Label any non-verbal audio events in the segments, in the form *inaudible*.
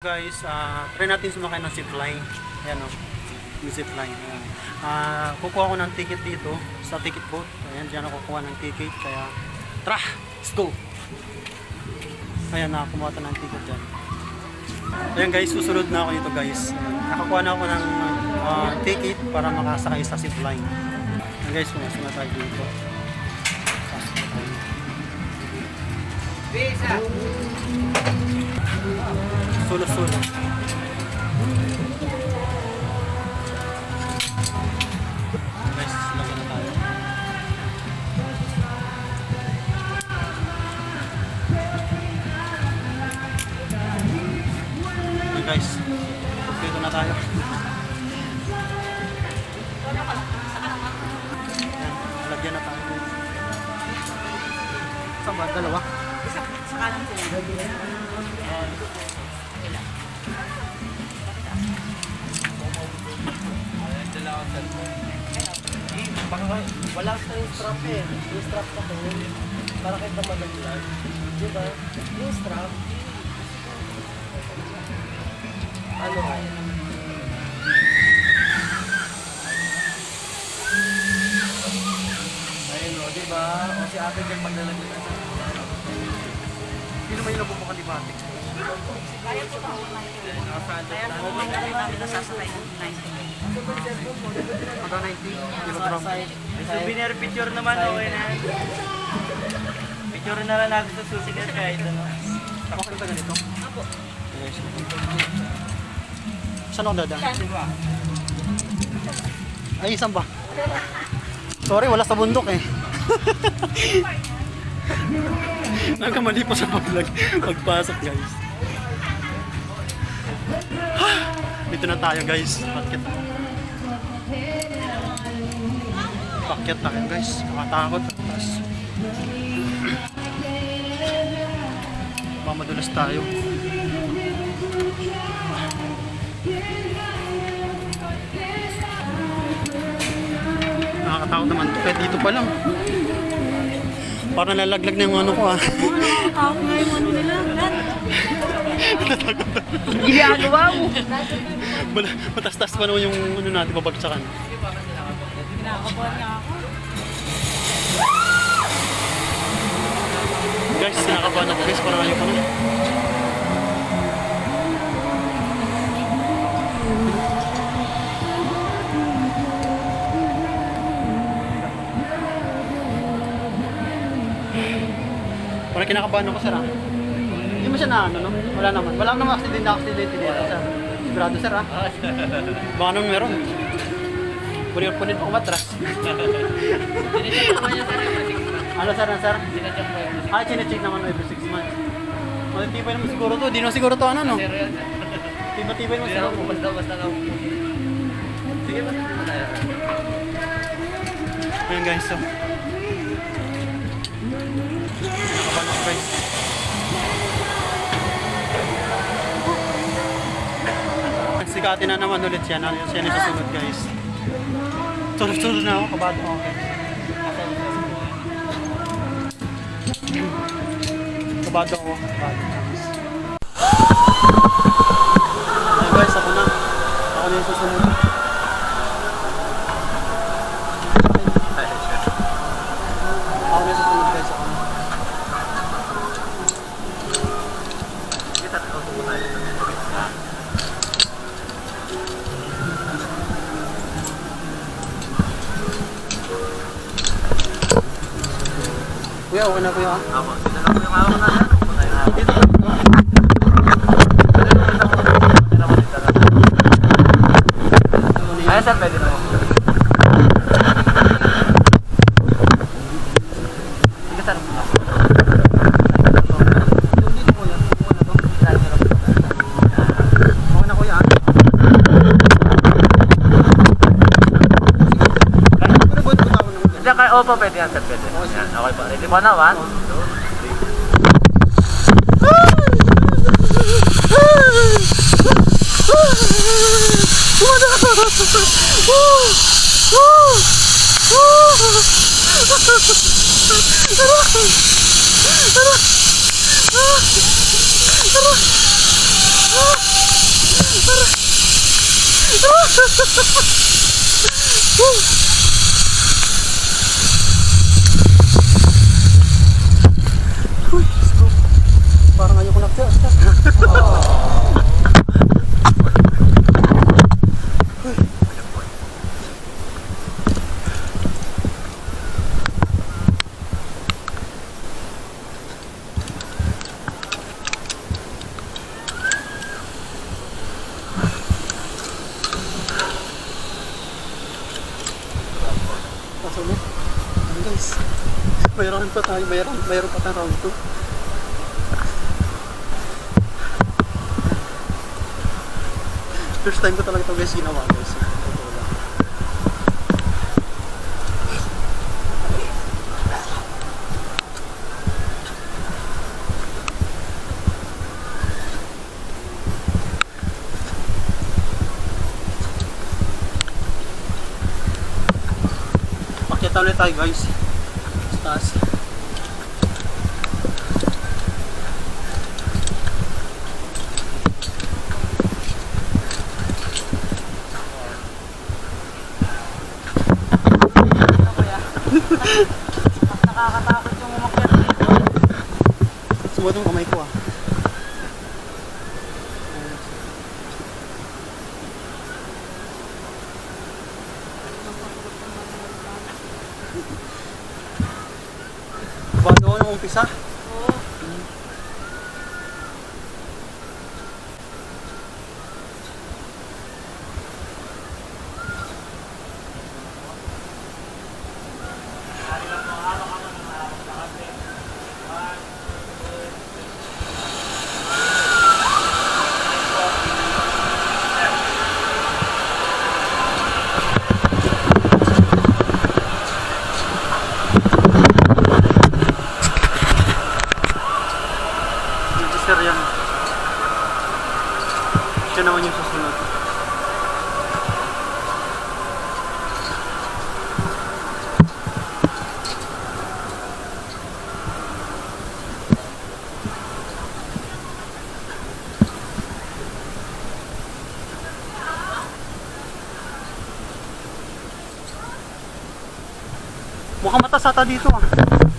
Guys, ah try natin sumakay ng zipline. Ayan o, yung zipline. Ayan. Ah, kukuha ko ng ticket dito sa ticket booth. Ayan, dyan ako kukuha ng ticket. Kaya, tara, let's go! Ayan, nakakuha ko ng ticket dyan. Ayan guys, susunod na ako dito guys. Nakakuha na ako ng ah, ticket para makasakay sa zipline. Ayan guys, pumasok na tayo dito. Tayo. Sulo-sulo. Guys, lagyan na tayo. Guys, dito na tayo. Lagyan na tayo. Saan ba? Dalawa? Isa, sa kanan. Wala sa yung strap eh. Yung strap pa to. Para kahit na malaglag. Di ba? Yung strap. Ano? Ayun o, di ba? O si ate dyan maglalaglag na naman yung nabubukan ni Matic. Kaya po ba Nakasando. Kaya po ba namin nasasakay ng 90? Magka 90 kilogram. Souvenir picture naman, okay na. Picture na lang natin sa souvenir kahit ano. Okay ba ganito? Apo. Saan ako dadaan? Ay, isang ba? Sorry, wala sa bundok eh. *laughs* Nagkamali po sa pag pagpasok guys. Dito na tayo guys. Pakyat. Pakyat na kayo guys. Nakatakot. *clears throat* Mamadulas tayo. Nakakatakot naman. Kahit dito pa lang. Parang lalaglag na yung ano ko ah. Ako nga yung ano nila. Ginagawa mo. Mal- Matas-tas pa naman yung ano natin babagsakan. Kinakabahan niya ako. Guys, kinakabahan ako guys. Parang ayoko na. Parang kinakabahan ako sir ah. Hindi mo siya na ano no? Wala naman. Wala namang accident na accident dito sir. Sigurado sir ah. *laughs* Baka naman meron. Puri punit ako matras. ano sir, ano sir? Ah, chinecheck naman every 6 months. Matitibay naman siguro to. Di naman siguro to ano no? Tibay-tibay naman siguro. Basta, basta lang. Sige ba? Ayan guys, so. Nakaban ako guys. Sigati na naman ulit siya. Na, siya na susunod guys. Sunod-sunod na ako. Kabado ako. Kabado ako. Kabado guys. Ayan guys, ako na. Ako na yung susunod. Pwede yan, sir, pwede. Yan, okay po. Ready po na, one, two, three. Ah! Uy, Diyos ko. Parang ayoko na siya. Kaso mo, ano guys, mayroon pa tayo, mayroon, mayroon pa tayong round 2. First time ko talaga ito guys ginawa guys. Pakita ulit tayo guys. Sa taas. Nakakatakot yung umakyat dito. Sumunod yung kamay ko ah. Ako yung umpisa. Oo. Register yan. Siya naman yung susunod. Mukhang matasata dito ah.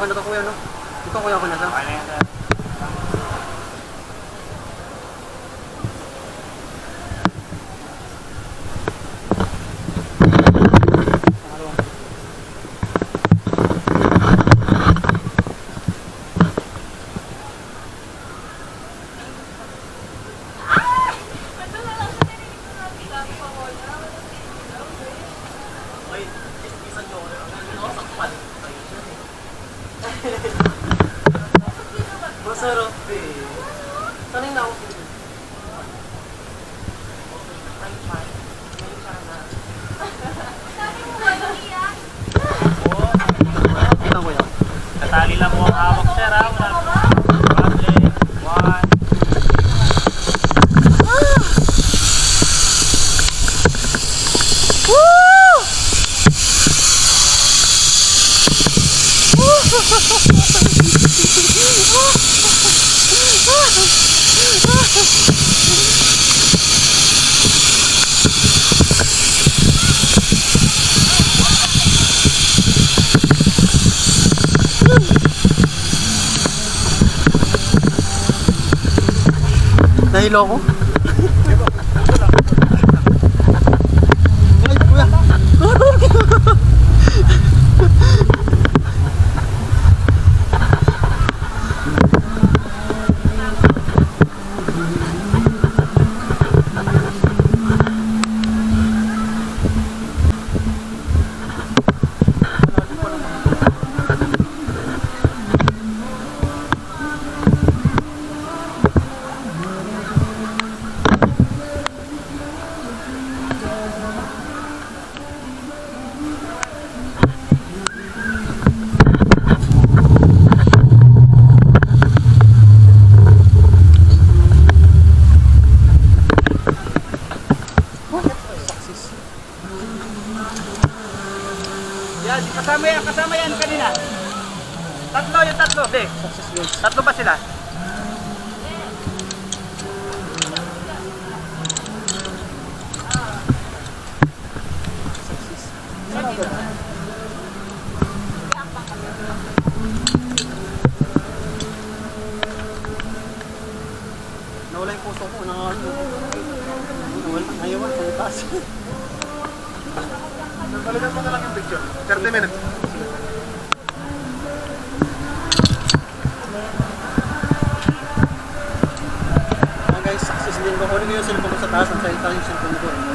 Na to kuya, no? Ito kuya ko na sa. Pangalawang. 咯。Tatlo yung tatlo, de. Tatlo pa sila. Nawala yung puso ko. Nawala. Nawala. Ayawan. Sa taas. Balikan mo na lang yung picture. 30 minutes. Ah, guys, success din ko. Kunin ko yung cellphone ko sa taas. Ang salita yung cellphone ko.